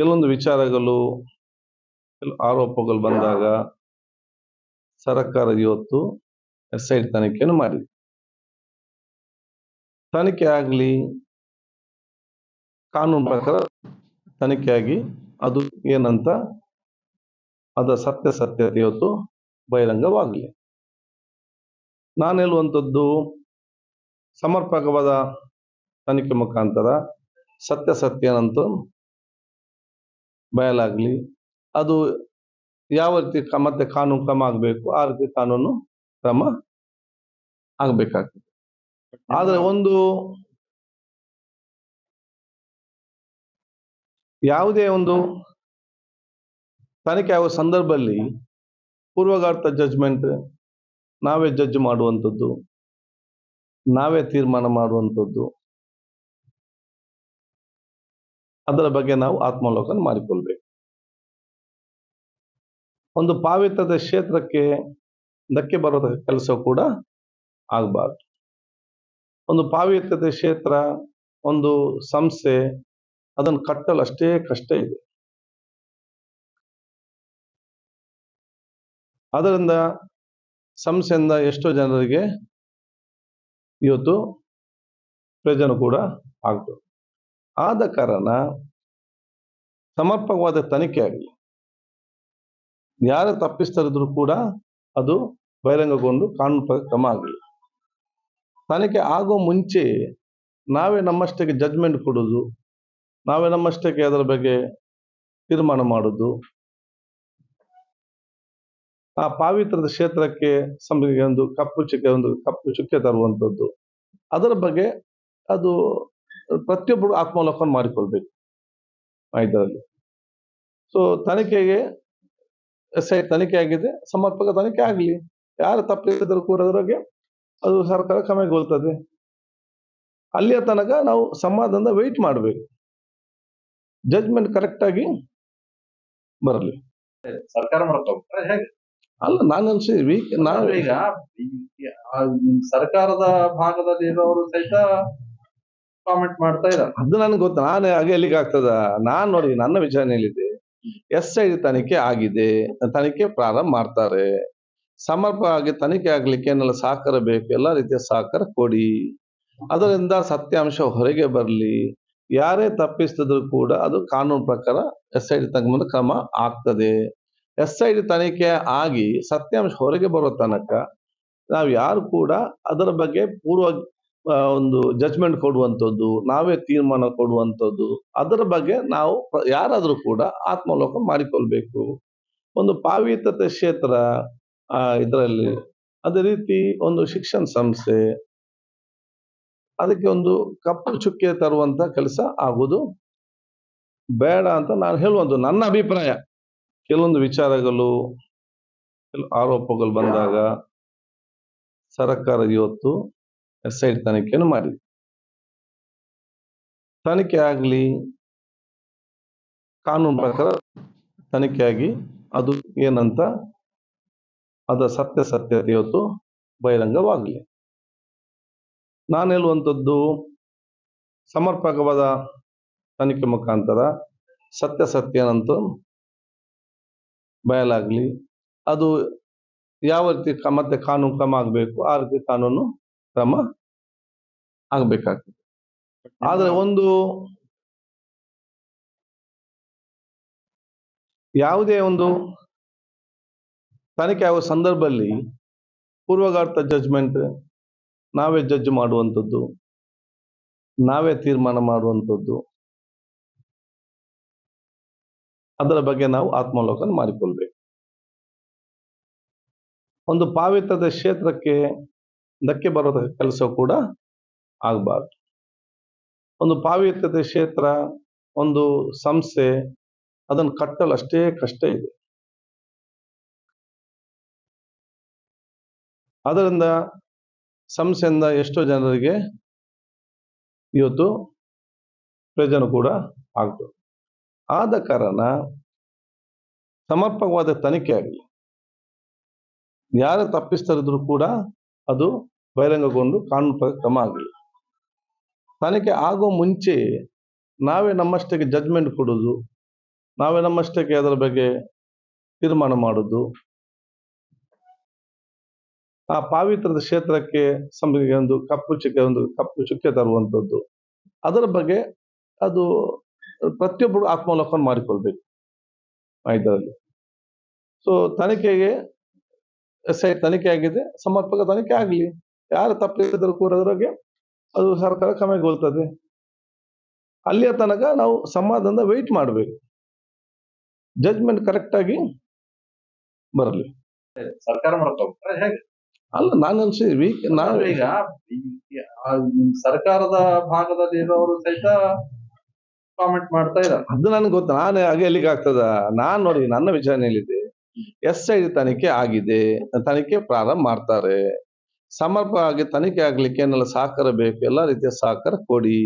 ಕೆಲವೊಂದು ವಿಚಾರಗಳು ಆರೋಪಗಳು ಬಂದಾಗ ಸರ್ಕಾರ ಇವತ್ತು ಎಸ್ ಐ ತನಿಖೆಯನ್ನು ಮಾಡಿದೆ. ತನಿಖೆ ಆಗಲಿ, ಕಾನೂನು ಪ್ರಕಾರ ತನಿಖೆಯಾಗಿ ಅದು ಏನಂತ ಅದರ ಸತ್ಯ ಇವತ್ತು ಬಹಿರಂಗವಾಗಲಿ. ನಾನು ಹೇಳುವಂಥದ್ದು ಸಮರ್ಪಕವಾದ ತನಿಖೆ ಮುಖಾಂತರ ಸತ್ಯ ಏನಂತ ಬಯಲಾಗಲಿ. ಅದು ಯಾವ ರೀತಿ ಮತ್ತೆ ಕಾನೂನು ಕ್ರಮ ಆಗಬೇಕು ಆ ರೀತಿ ಕಾನೂನು ಕ್ರಮ ಆಗಬೇಕಾಗ್ತದೆ. ಆದರೆ ಒಂದು ಯಾವುದೇ ಒಂದು ತನಿಖೆ ಆಗುವ ಸಂದರ್ಭದಲ್ಲಿ ಪೂರ್ವಗಾರ್ಥ ಜಡ್ಜ್ಮೆಂಟ್ ನಾವೇ ಜಡ್ಜ್ ಮಾಡುವಂಥದ್ದು ನಾವೇ ತೀರ್ಮಾನ ಮಾಡುವಂಥದ್ದು ಅದರ ಬಗ್ಗೆ ನಾವು ಆತ್ಮಾವಲೋಕನ ಮಾಡಿಕೊಳ್ಬೇಕು. ಒಂದು ಪಾವಿತ್ರದ ಕ್ಷೇತ್ರಕ್ಕೆ ಧಕ್ಕೆ ಬರೋದ ಕೆಲಸ ಕೂಡ ಆಗಬಾರ್ದು. ಒಂದು ಪಾವಿತ್ರದ ಕ್ಷೇತ್ರ, ಒಂದು ಸಂಸ್ಥೆ ಅದನ್ನು ಕಟ್ಟಲು ಅಷ್ಟೇ ಕಷ್ಟ ಇದೆ. ಅದರಿಂದ ಸಂಸ್ಥೆಯಿಂದ ಎಷ್ಟೋ ಜನರಿಗೆ ಇವತ್ತು ಪ್ರಯೋಜನ ಕೂಡ ಆಗ್ತದೆ ಆದ ಕಾರಣ ಸಮರ್ಪಕವಾದ ತನಿಖೆ ಆಗಲಿ. ಯಾರು ತಪ್ಪಿಸ್ತರಿದ್ರು ಕೂಡ ಅದು ಬಹಿರಂಗಗೊಂಡು ಕಾನೂನು ಕ್ರಮ ಆಗಲಿ. ತನಿಖೆ ಆಗೋ ಮುಂಚೆ ನಾವೇ ನಮ್ಮಷ್ಟಕ್ಕೆ ಜಡ್ಜ್ಮೆಂಟ್ ಕೊಡೋದು, ನಾವೇ ನಮ್ಮಷ್ಟಕ್ಕೆ ಅದರ ಬಗ್ಗೆ ತೀರ್ಮಾನ ಮಾಡೋದು. ಆ ಪಾವಿತ್ರದ ಕ್ಷೇತ್ರಕ್ಕೆ ಒಂದು ಕಪ್ಪು ಚುಕ್ಕೆ ಒಂದು, ಕಪ್ಪು ಚುಕ್ಕೆ ತರುವಂಥದ್ದು. ಅದರ ಬಗ್ಗೆ ಅದು ಪ್ರತಿಯೊಬ್ಬರು ಆತ್ಮಾವಲೋಕನ ಮಾಡಿಕೊಳ್ಬೇಕು ಇದರಲ್ಲಿ. ಸೊ ತನಿಖೆಗೆ ಎಸ್ ಐ ತನಿಖೆ ಆಗಿದೆ ಸಮರ್ಪಕ ತನಿಖೆ ಆಗಲಿ. ಯಾರು ತಪ್ಪಿದ್ರು ಕೂರದ್ರಾಗೆ ಅದು ಸರ್ಕಾರ ಕಮ್ಮಿಗೊಳ್ತದೆ ಅಲ್ಲಿಯ ತನಕ ನಾವು ಸಮಾಧಾನದ ವೆಯ್ಟ್ ಮಾಡಬೇಕು. ಜಡ್ಜ್ಮೆಂಟ್ ಕರೆಕ್ಟ್ ಆಗಿ ಬರಲಿ. ಸರ್ಕಾರ ಹೇಗೆ? ಅಲ್ಲ ನಾನು ಅನ್ಸಿದ್ವಿ ನಾನು ಈಗ ಸರ್ಕಾರದ ಭಾಗದಲ್ಲಿ ಇರೋರು ಸಹಿತ ಕಾಮೆಂಟ್ ಮಾಡ್ತಾ ಇದ್ದಾರೆ ಅದು ನನಗೆ ಗೊತ್ತು. ನಾನು ಹಾಗೆ ಎಲ್ಲಿಗೆ ಆಗ್ತದ? ನಾನ್ ನೋಡಿ, ನನ್ನ ವಿಚಾರಣೆಯಲ್ಲಿದೆ ಎಸ್ ಐ ತನಿಖೆ ಆಗಿದೆ. ತನಿಖೆ ಪ್ರಾರಂಭ ಮಾಡ್ತಾರೆ. ಸಮರ್ಪಕವಾಗಿ ತನಿಖೆ ಆಗ್ಲಿಕ್ಕೆ ಏನೆಲ್ಲ ಸಹಕಾರ ಬೇಕು? ಎಲ್ಲ ರೀತಿಯ ಸಹಕಾರ ಕೊಡಿ. ಅದರಿಂದ ಸತ್ಯಾಂಶ ಹೊರಗೆ ಬರಲಿ. ಯಾರೇ ತಪ್ಪಿಸ್ತಿದ್ರು ಕೂಡ ಅದು ಕಾನೂನು ಪ್ರಕಾರ ಎಸ್ ಐ ಡಿ ತಗೊಂಡು ಕ್ರಮ ಆಗ್ತದೆ. ಎಸ್ ಐ ಡಿ ತನಿಖೆ ಆಗಿ ಸತ್ಯಾಂಶ ಹೊರಗೆ ಬರೋ ತನಕ ನಾವು ಯಾರು ಕೂಡ ಅದರ ಬಗ್ಗೆ ಪೂರ್ವ ಒಂದು ಜಜ್ಮೆಂಟ್ ಕೊಡುವಂಥದ್ದು, ನಾವೇ ತೀರ್ಮಾನ ಕೊಡುವಂಥದ್ದು, ಅದರ ಬಗ್ಗೆ ನಾವು ಯಾರಾದರೂ ಕೂಡ ಆತ್ಮಲೋಕ ಮಾಡಿಕೊಳ್ಬೇಕು. ಒಂದು ಪಾವಿತತೆ ಕ್ಷೇತ್ರ ಇದರಲ್ಲಿ ಅದೇ ರೀತಿ ಒಂದು ಶಿಕ್ಷಣ ಸಂಸ್ಥೆ, ಅದಕ್ಕೆ ಒಂದು ಕಪ್ಪು ಚುಕ್ಕೆ ತರುವಂತ ಕೆಲಸ ಆಗುವುದು ಬೇಡ ಅಂತ ನಾನು ಹೇಳುವಂತ ನನ್ನ ಅಭಿಪ್ರಾಯ. ಕೆಲವೊಂದು ವಿಚಾರಗಳು, ಕೆಲವು ಆರೋಪಗಳು ಬಂದಾಗ ಸರ್ಕಾರ ಇವತ್ತು ಎಸ್ ಐ ತನಿಖೆಯನ್ನು ಮಾಡಿದೆ ತನಿಖೆ ಆಗಲಿ ಕಾನೂನು ಪ್ರಕಾರ ತನಿಖೆಯಾಗಿ ಅದು ಏನಂತ ಅದರ ಸತ್ಯಾಸತ್ಯತೆ ಇವತ್ತು ಬಹಿರಂಗವಾಗಲಿ ನಾನು ಹೇಳುವಂಥದ್ದು ಸಮರ್ಪಕವಾದ ತನಿಖೆ ಮುಖಾಂತರ ಸತ್ಯ ಸತ್ಯನಂತೂ ಬಯಲಾಗಲಿ ಅದು ಯಾವ ರೀತಿ ಮತ್ತೆ ಕಾನೂನು ಕ್ರಮ ಆಗಬೇಕು ಆ ರೀತಿ ಕಾನೂನು ಕ್ರಮ ಆಗಬೇಕಾಗ್ತದೆ. ಆದರೆ ಒಂದು ಯಾವುದೇ ಒಂದು ತನಿಖೆ ಆಗುವ ಸಂದರ್ಭದಲ್ಲಿ ಪೂರ್ವಗಾರ್ಥ ಜಜ್ಮೆಂಟ್ ನಾವೇ ಜಡ್ಜ್ ಮಾಡುವಂಥದ್ದು ನಾವೇ ತೀರ್ಮಾನ ಮಾಡುವಂಥದ್ದು ಅದರ ಬಗ್ಗೆ ನಾವು ಆತ್ಮಾವಲೋಕನ ಮಾಡಿಕೊಳ್ಬೇಕು. ಒಂದು ಪಾವಿತ್ರದ ಕ್ಷೇತ್ರಕ್ಕೆ ಧಕ್ಕೆ ಬರೋ ಕೆಲಸ ಕೂಡ ಆಗಬಾರ್ದು. ಒಂದು ಪಾವಿತ್ರ್ಯತೆ ಕ್ಷೇತ್ರ, ಒಂದು ಸಂಸ್ಥೆ, ಅದನ್ನು ಕಟ್ಟಲು ಅಷ್ಟೇ ಕಷ್ಟ ಇದೆ. ಅದರಿಂದ ಸಂಸ್ಥೆಯಿಂದ ಎಷ್ಟೋ ಜನರಿಗೆ ಇವತ್ತು ಪ್ರಯೋಜನ ಕೂಡ ಆಗ್ತದೆ ಆದ ಕಾರಣ ಸಮರ್ಪಕವಾದ ತನಿಖೆ ಆಗಲಿ. ಯಾರು ತಪ್ಪಿಸ್ತರಿದ್ರು ಕೂಡ ಅದು ಬಹಿರಂಗಗೊಂಡು ಕಾನೂನು ಕ್ರಮ ಆಗಲಿ. ತನಿಖೆ ಆಗೋ ಮುಂಚೆ ನಾವೇ ನಮ್ಮಷ್ಟಕ್ಕೆ ಜಡ್ಜ್ಮೆಂಟ್ ಕೊಡೋದು, ನಾವೇ ನಮ್ಮಷ್ಟಕ್ಕೆ ಅದರ ಬಗ್ಗೆ ತೀರ್ಮಾನ ಮಾಡೋದು. ಆ ಪಾವಿತ್ರದ ಕ್ಷೇತ್ರಕ್ಕೆ ಸಂಬಂಧಿಗೆ ಒಂದು ಕಪ್ಪು ಚುಕ್ಕೆ, ಒಂದು ಕಪ್ಪು ಚುಕ್ಕೆ ತರುವಂಥದ್ದು. ಅದರ ಬಗ್ಗೆ ಅದು ಪ್ರತಿಯೊಬ್ಬರು ಆತ್ಮಾವಲೋಕನ ಮಾಡಿಕೊಳ್ಬೇಕು ಇದರಲ್ಲಿ. ಸೊ ತನಿಖೆಗೆ, ಎಸ್ ಐ ತನಿಖೆ ಆಗಿದೆ, ಸಮರ್ಪಕ ತನಿಖೆ ಆಗಲಿ. ಯಾರು ತಪ್ಪಿದ್ರು ಕೂಡ ಅದರೊಳಗೆ ಅದು ಸರ್ಕಾರ ಕ್ರಮಗೊಳ್ತದೆ ಅಲ್ಲಿಯ ತನಕ ನಾವು ಸಮಾಧಾನದ ವೆಯ್ಟ್ ಮಾಡಬೇಕು. ಜಜ್ಮೆಂಟ್ ಕರೆಕ್ಟ್ ಆಗಿ ಬರಲಿ. ಸರ್ಕಾರ ಹೇಗೆ? ಅಲ್ಲ ನಾನು ವೀಕ್ ನಾನು ಈಗ ಸರ್ಕಾರದ ಭಾಗದಲ್ಲಿ ಇರೋರು ಸಹಿತ ಕಾಮೆಂಟ್ ಮಾಡ್ತಾ ಇದ್ದಾರೆ. ಅದು ನನಗೆ ಗೊತ್ತು. ನಾನು ಹಾಗೆ ಎಲ್ಲಿಗೆ ಆಗ್ತದ? ನಾನ್ ನೋಡಿ ನನ್ನ ವಿಚಾರಣೆಯಲ್ಲಿದೆ. ಎಸ್ ಐ ತನಿಖೆ ಆಗಿದೆ. ತನಿಖೆ ಪ್ರಾರಂಭ ಮಾಡ್ತಾರೆ. ಸಮರ್ಪಕವಾಗಿ ತನಿಖೆ ಆಗ್ಲಿಕ್ಕೆ ಏನೆಲ್ಲ ಸಹಕಾರ ಬೇಕು? ಎಲ್ಲ ರೀತಿಯ ಸಹಕಾರ ಕೊಡಿ.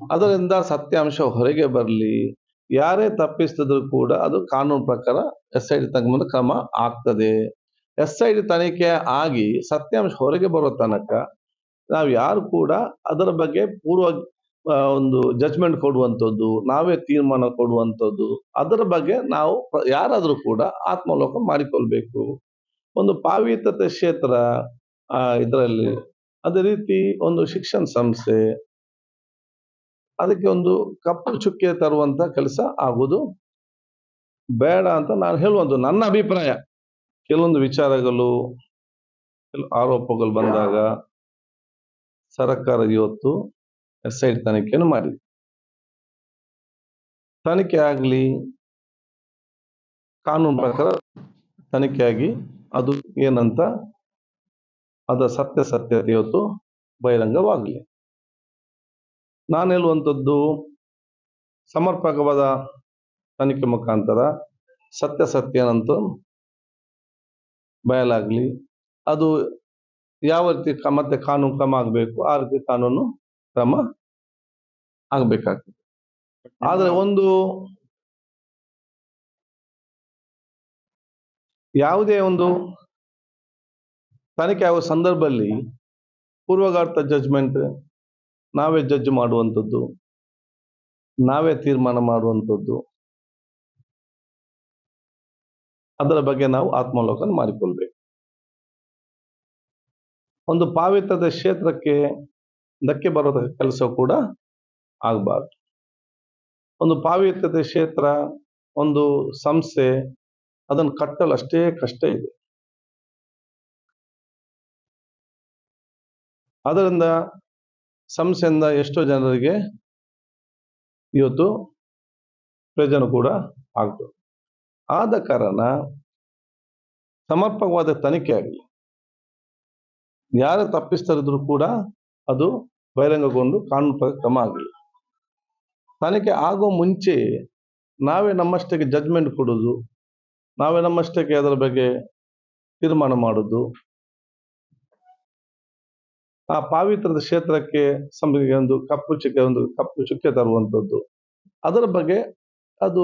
ಅದರಿಂದ ಸತ್ಯಾಂಶ ಹೊರಗೆ ಬರಲಿ. ಯಾರೇ ತಪ್ಪಿಸ್ತಿದ್ರು ಕೂಡ ಅದು ಕಾನೂನು ಪ್ರಕಾರ ಎಸ್ ಐ ಡಿ ತಗೊಂಡು ಕ್ರಮ ಆಗ್ತದೆ. ಎಸ್ ಐ ಡಿ ತನಿಖೆ ಆಗಿ ಸತ್ಯಾಂಶ ಹೊರಗೆ ಬರೋ ತನಕ ನಾವು ಯಾರು ಕೂಡ ಅದರ ಬಗ್ಗೆ ಪೂರ್ವ ಒಂದು ಜಜ್ಮೆಂಟ್ ಕೊಡುವಂಥದ್ದು, ನಾವೇ ತೀರ್ಮಾನ ಕೊಡುವಂಥದ್ದು, ಅದರ ಬಗ್ಗೆ ನಾವು ಯಾರಾದರೂ ಕೂಡ ಆತ್ಮಲೋಕ ಮಾಡಿಕೊಳ್ಬೇಕು. ಒಂದು ಪಾವಿತ್ರತೆ ಕ್ಷೇತ್ರ ಇದರಲ್ಲಿ. ಅದೇ ರೀತಿ ಒಂದು ಶಿಕ್ಷಣ ಸಂಸ್ಥೆ, ಅದಕ್ಕೆ ಒಂದು ಕಪ್ಪು ಚುಕ್ಕೆ ತರುವಂತ ಕೆಲಸ ಆಗುವುದು ಬೇಡ ಅಂತ ನಾನು ಹೇಳುವಂತ ನನ್ನ ಅಭಿಪ್ರಾಯ. ಕೆಲವೊಂದು ವಿಚಾರಗಳು ಆರೋಪಗಳು ಬಂದಾಗ ಸರ್ಕಾರ ಇವತ್ತು ಎಸ್ ಐ ತನಿಖೆಯನ್ನು ಮಾಡಿದೆ. ತನಿಖೆ ಆಗಲಿ, ಕಾನೂನು ಪ್ರಕಾರ ತನಿಖೆಯಾಗಿ ಅದು ಏನಂತ ಅದರ ಸತ್ಯಾಸತ್ಯತೆ ಇವತ್ತು ಬಹಿರಂಗವಾಗಲಿ. ನಾನು ಹೇಳುವಂಥದ್ದು ಸಮರ್ಪಕವಾದ ತನಿಖೆ ಮುಖಾಂತರ ಸತ್ಯ ಏನಂತ ಬಯಲಾಗಲಿ. ಅದು ಯಾವ ರೀತಿ ಮತ್ತೆ ಕಾನೂನು ಕ್ರಮ ಆಗಬೇಕು, ಆ ರೀತಿ ಕಾನೂನು ಕ್ರಮ ಆಗಬೇಕಾಗ್ತದೆ. ಆದರೆ ಒಂದು ಯಾವುದೇ ಒಂದು ತನಿಖೆ ಆಗುವ ಸಂದರ್ಭದಲ್ಲಿ ಪೂರ್ವಗಾರ್ಥ ಜಜ್ಮೆಂಟ್ ನಾವೇ ಜಡ್ಜ್ ಮಾಡುವಂಥದ್ದು, ನಾವೇ ತೀರ್ಮಾನ ಮಾಡುವಂಥದ್ದು. ಅದರ ಬಗ್ಗೆ ನಾವು ಆತ್ಮಾವಲೋಕನ ಮಾಡಿಕೊಳ್ಬೇಕು. ಒಂದು ಪಾವಿತ್ರದ ಕ್ಷೇತ್ರಕ್ಕೆ ಧಕ್ಕೆ ಬರೋ ಕೆಲಸ ಕೂಡ ಆಗಬಾರ್ದು. ಒಂದು ಪಾವಿತ್ರದ ಕ್ಷೇತ್ರ, ಒಂದು ಸಂಸ್ಥೆ ಅದನ್ನು ಕಟ್ಟಲು ಅಷ್ಟೇ ಕಷ್ಟ ಇದೆ. ಅದರಿಂದ ಸಂಸ್ಥೆಯಿಂದ ಎಷ್ಟೋ ಜನರಿಗೆ ಇವತ್ತು ಪ್ರಯೋಜನ ಕೂಡ ಆಗ್ತದೆ ಆದ ಕಾರಣ ಸಮರ್ಪಕವಾದ ತನಿಖೆ ಆಗಲಿ, ಯಾರು ತಪ್ಪಿಸ್ತರಿದ್ರು ಕೂಡ ಅದು ಬಹಿರಂಗಗೊಂಡು ಕಾನೂನು ಕ್ರಮ ಆಗಲಿ. ತನಿಖೆ ಆಗೋ ಮುಂಚೆ ನಾವೇ ನಮ್ಮಷ್ಟಕ್ಕೆ ಜಡ್ಜ್ಮೆಂಟ್ ಕೊಡೋದು, ನಾವೇ ನಮ್ಮಷ್ಟಕ್ಕೆ ಅದರ ಬಗ್ಗೆ ತೀರ್ಮಾನ ಮಾಡೋದು ಆ ಪಾವಿತ್ರದ ಕ್ಷೇತ್ರಕ್ಕೆ ಸಂಬಂಧಿಗೆ ಒಂದು ಕಪ್ಪು ಚುಕ್ಕೆ, ಒಂದು ಕಪ್ಪು ಚುಕ್ಕೆ ತರುವಂಥದ್ದು. ಅದರ ಬಗ್ಗೆ ಅದು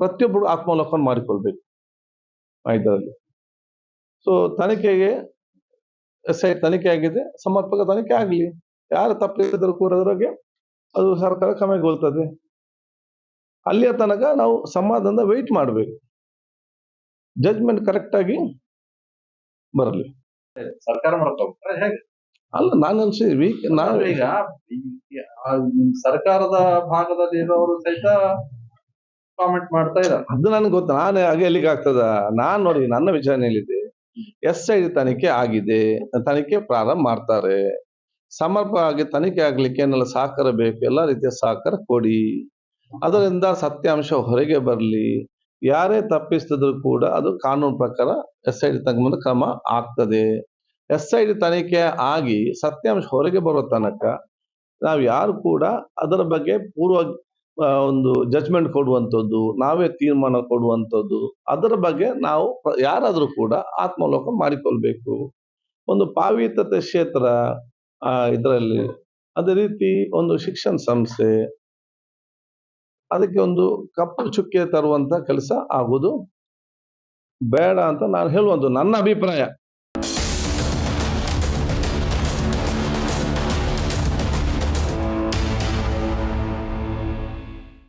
ಪ್ರತಿಯೊಬ್ಬರು ಆತ್ಮಾವಲೋಕನ ಮಾಡಿಕೊಳ್ಬೇಕು ಇದರಲ್ಲಿ. ಸೊ ತನಿಖೆಗೆ ಎಸ್ ಐ ತನಿಖೆ ಆಗಿದೆ, ಸಮರ್ಪಕ ತನಿಖೆ ಆಗಲಿ. ಯಾರು ತಪ್ಪಿದ್ರು ಕೂಡ ಅದರೊಳಗೆ ಅದು ಸರ್ಕಾರ ಕ್ರಮಗೊಳ್ತದೆ ಅಲ್ಲಿಯ ತನಕ ನಾವು ಸಮಾಧಾನದ ವೆಯ್ಟ್ ಮಾಡಬೇಕು. ಜಜ್ಮೆಂಟ್ ಕರೆಕ್ಟ್ ಆಗಿ ಬರಲಿ. ಸರ್ಕಾರ ಮಾಡ್ತಾ ಹೇಗೆ? ಅಲ್ಲ ನಾನು ಅನ್ಸಿ ವೀಕ್ ಈಗ ಸರ್ಕಾರದ ಭಾಗದಲ್ಲಿ ಇರೋರು ಸಹಿತ ಕಾಮೆಂಟ್ ಮಾಡ್ತಾ ಇದ್ದಾರೆ. ಅದು ನನಗೆ ಗೊತ್ತು ನಾನು ಹಾಗೆ ಎಲ್ಲಿಗೆ ಆಗ್ತದ? ನಾನ್ ನೋಡಿ ನನ್ನ ವಿಚಾರಣೆಯಲ್ಲಿದೆ ಎಸ್ ಐ ತನಿಖೆ ಆಗಿದೆ ತನಿಖೆ ಪ್ರಾರಂಭ ಮಾಡ್ತಾರೆ. ಸಮರ್ಪಕವಾಗಿ ತನಿಖೆ ಆಗ್ಲಿಕ್ಕೆ ಏನೆಲ್ಲ ಸಹಕಾರ ಬೇಕು? ಎಲ್ಲ ರೀತಿಯ ಸಹಕಾರ ಕೊಡಿ. ಅದರಿಂದ ಸತ್ಯಾಂಶ ಹೊರಗೆ ಬರಲಿ. ಯಾರೇ ತಪ್ಪಿಸ್ತಿದ್ರು ಕೂಡ ಅದು ಕಾನೂನು ಪ್ರಕಾರ ಎಸ್ ಐ ಡಿ ತಗೊಂಡು ಕ್ರಮ ಆಗ್ತದೆ. ಎಸ್ ಐ ಡಿ ತನಿಖೆ ಆಗಿ ಸತ್ಯಾಂಶ ಹೊರಗೆ ಬರೋ ತನಕ ನಾವು ಯಾರು ಕೂಡ ಅದರ ಬಗ್ಗೆ ಪೂರ್ವ ಒಂದು ಜಜ್ಮೆಂಟ್ ಕೊಡುವಂಥದ್ದು, ನಾವೇ ತೀರ್ಮಾನ ಕೊಡುವಂಥದ್ದು, ಅದರ ಬಗ್ಗೆ ನಾವು ಯಾರಾದರೂ ಕೂಡ ಆತ್ಮಲೋಕ ಮಾಡಿಕೊಳ್ಬೇಕು. ಒಂದು ಪಾವಿತತೆ ಕ್ಷೇತ್ರ ಇದರಲ್ಲಿ ಅದೇ ರೀತಿ ಒಂದು ಶಿಕ್ಷಣ ಸಂಸ್ಥೆ, ಅದಕ್ಕೆ ಒಂದು ಕಪ್ಪು ಚುಕ್ಕೆ ತರುವಂತ ಕೆಲಸ ಆಗುವುದು ಬೇಡ ಅಂತ ನಾನು ಹೇಳುವಂಥದ್ದು ನನ್ನ ಅಭಿಪ್ರಾಯ.